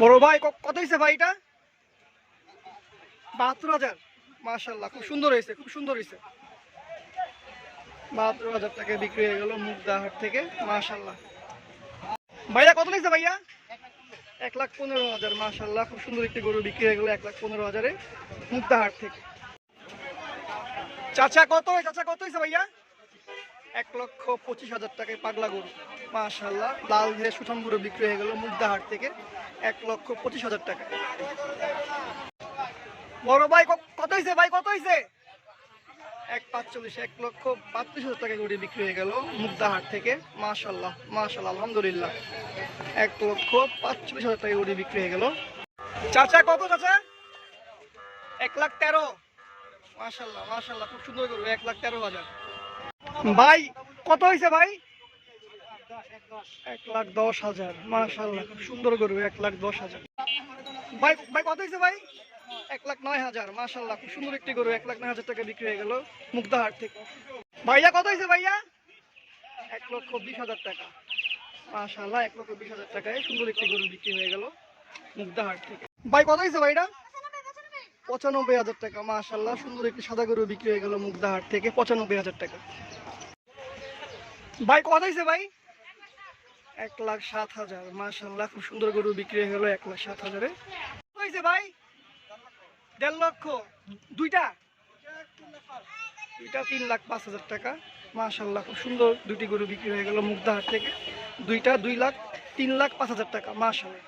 বড় ভাই কত হয়েছে ভাই এটা? বাহাত্তর হাজার। মাশাল্লাহ খুব সুন্দর হয়েছে খুব সুন্দর হয়েছে বাহাত্তর হাজার টাকা বিক্রি হয়ে গেল মুগদাহাট থেকে মাশাল্লাহ ভাইয়া, কত নিয়েছে ভাইয়া? এক লাখ পনেরো হাজার মাশাল্লাহ খুব সুন্দর একটি গরু বিক্রি হয়ে গেল এক লাখ পনেরো হাজারে মুগদাহাট থেকে। চাচা, কত চাচা, কত হয়েছে ভাইয়া? এক লক্ষ পঁচিশ হাজার টাকায় পাগলা গরু। মাশাল্লাহ লাল ঘিরে সুঠাম গরু বিক্রি হয়ে গেল মুগদাহাট থেকে এক লক্ষ পঁচিশ হাজার টাকায়। বড় ভাই কত হয়েছে ভাই, কত হয়েছে এক পাঁচচল্লিশ, এক লক্ষ পাঁচত্রিশ হাজার টাকা গরু বিক্রি হয়ে গেল মুগদাহাট থেকে। মাশাল্লাহ মাশাল্লাহ আলহামদুলিল্লাহ। এক লক্ষ পাঁচচল্লিশ হাজার টাকা গরু বিক্রি হয়ে গেল। চাচা, কত চাচা? এক লাখ তেরো। মাশাল্লাহ মাশাল্লাহ খুব সুন্দর গরু, এক লাখ তেরো হাজার। ভাই কত হয়েছে ভাই? এক লাখ দশ হাজার মাশাল্লাহ সুন্দর গরু এক লাখ দশ হাজার। ভাই ভাই কত হয়েছে ভাই? এক লাখ নয় হাজার মাশাল্লাহ খুব সুন্দর একটি গরু এক লাখ নয় হাজার টাকা বিক্রি হয়ে গেল মুক্তাহাট থেকে। ভাইয়া কত হয়েছে ভাইয়া? এক লক্ষ বিশ হাজার টাকা। মাশাল্লাহ এক লক্ষ বিশ হাজার টাকায় সুন্দর একটি গরু বিক্রি হয়ে গেল মুক্তাহাট থেকে। ভাই কত হয়েছে ভাইটা? পঁচানব্বই হাজার টাকা মাশাল্লাহ সুন্দর একটি সাদা গরু বিক্রি হয়ে গেল মুগদাহাট থেকে পঁচানব্বই হাজার টাকা। ভাই, কত হয়েছে ভাই? এক লাখ সাত হাজার মাশাল্লাহ খুব সুন্দর গরু বিক্রি হয়ে গেল এক লাখ সাত হাজারে। হয়েছে ভাই? দেড় লক্ষ। দুইটা? দুইটা তিন লাখ পাঁচ হাজার টাকা। মাশাল্লাহ খুব সুন্দর দুটি গরু বিক্রি হয়ে গেল মুগদাহাট থেকে। দুইটা দুই লাখ, তিন লাখ পাঁচ হাজার টাকা মাশাল্লাহ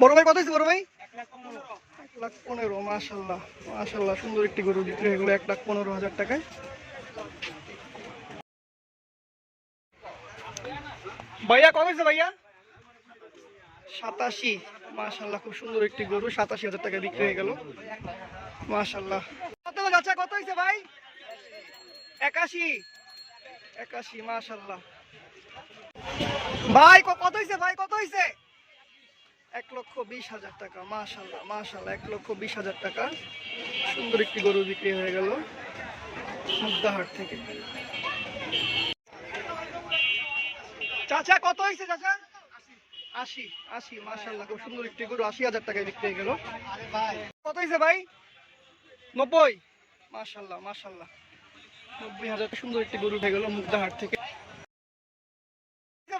বড় ভাই, কত হয়েছে বড় ভাই? এক লাখ পনেরো মাশাল্লাহ মাশাল্লাহ সুন্দর একটি গরু বিক্রি হয়ে গেলো এক লাখ পনেরো হাজার টাকায়। ভাইয়া কত হয়েছে ভাইয়া? সাতাশি। মাশাল্লাহ খুব সুন্দর একটি গরু সাতাশি হাজার টাকা বিক্রি হয়ে গেল। মাশাল্লাহ কত আচ্ছা কত হয়েছে ভাই? একাশি। একাশি মাশাল্লাহ ভাই ক- কত হয়েছে ভাই? কত হয়েছে? এক লক্ষ বিশ হাজার টাকা মাশাল্লাহ মাশাল্লাহ এক লক্ষ বিশ হাজার টাকা। সুন্দর একটি গরু বিক্রি হয়ে গেল। মুগদাহাট থেকে। চাচা, কত হয়েছে চাচা? আশি আশি মাশাল্লাহ খুব সুন্দর একটি গরু, আশি হাজার টাকায় বিক্রি গেল। কত হয়েছে ভাই? নব্বই? মাশাল্লাহ মাশাল্লাহ নব্বই হাজার সুন্দর একটি গরু হয়ে গেল মুগদাহাট থেকে।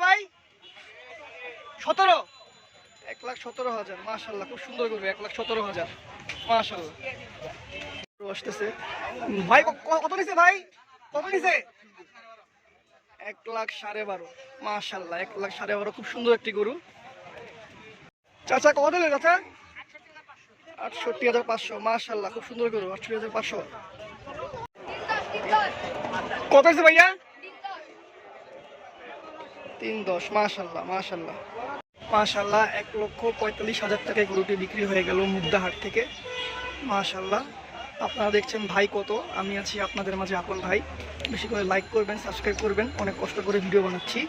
ভাই? সতেরো? এক লাখ সতেরো হাজার মাশাল্লাহ খুব সুন্দর গরু, এক লাখ সতেরো হাজার মাশাল্লাহ গরু আসতেছে। ভাই কত নিছে ভাই? কত নিছে এক লাখ সাড়ে বারো। মাশাল্লাহ, এক লাখ সাড়ে বারো, খুব সুন্দর একটি গরু। চাচা, কত দিলেন চাচা? আটষট্টি হাজার পাঁচশো, মাশাল্লাহ, খুব সুন্দর গরু, আটষট্টি হাজার পাঁচশো। কত হয়েছে ভাইয়া? তিন দশ, মাশাল্লাহ মাশাল্লাহ। মাশাল্লাহ, এক লক্ষ পঁয়তাল্লিশ হাজার টাকায় গরুটি বিক্রি হয়ে গেল মুগদাহাট থেকে। মাশাল্লাহ। আপনারা দেখছেন ভাই কত, আমি আছি আপনাদের মাঝে আপন ভাই। বেশি করে লাইক করবেন সাবস্ক্রাইব করবেন, অনেক কষ্ট করে ভিডিও বানাচ্ছি।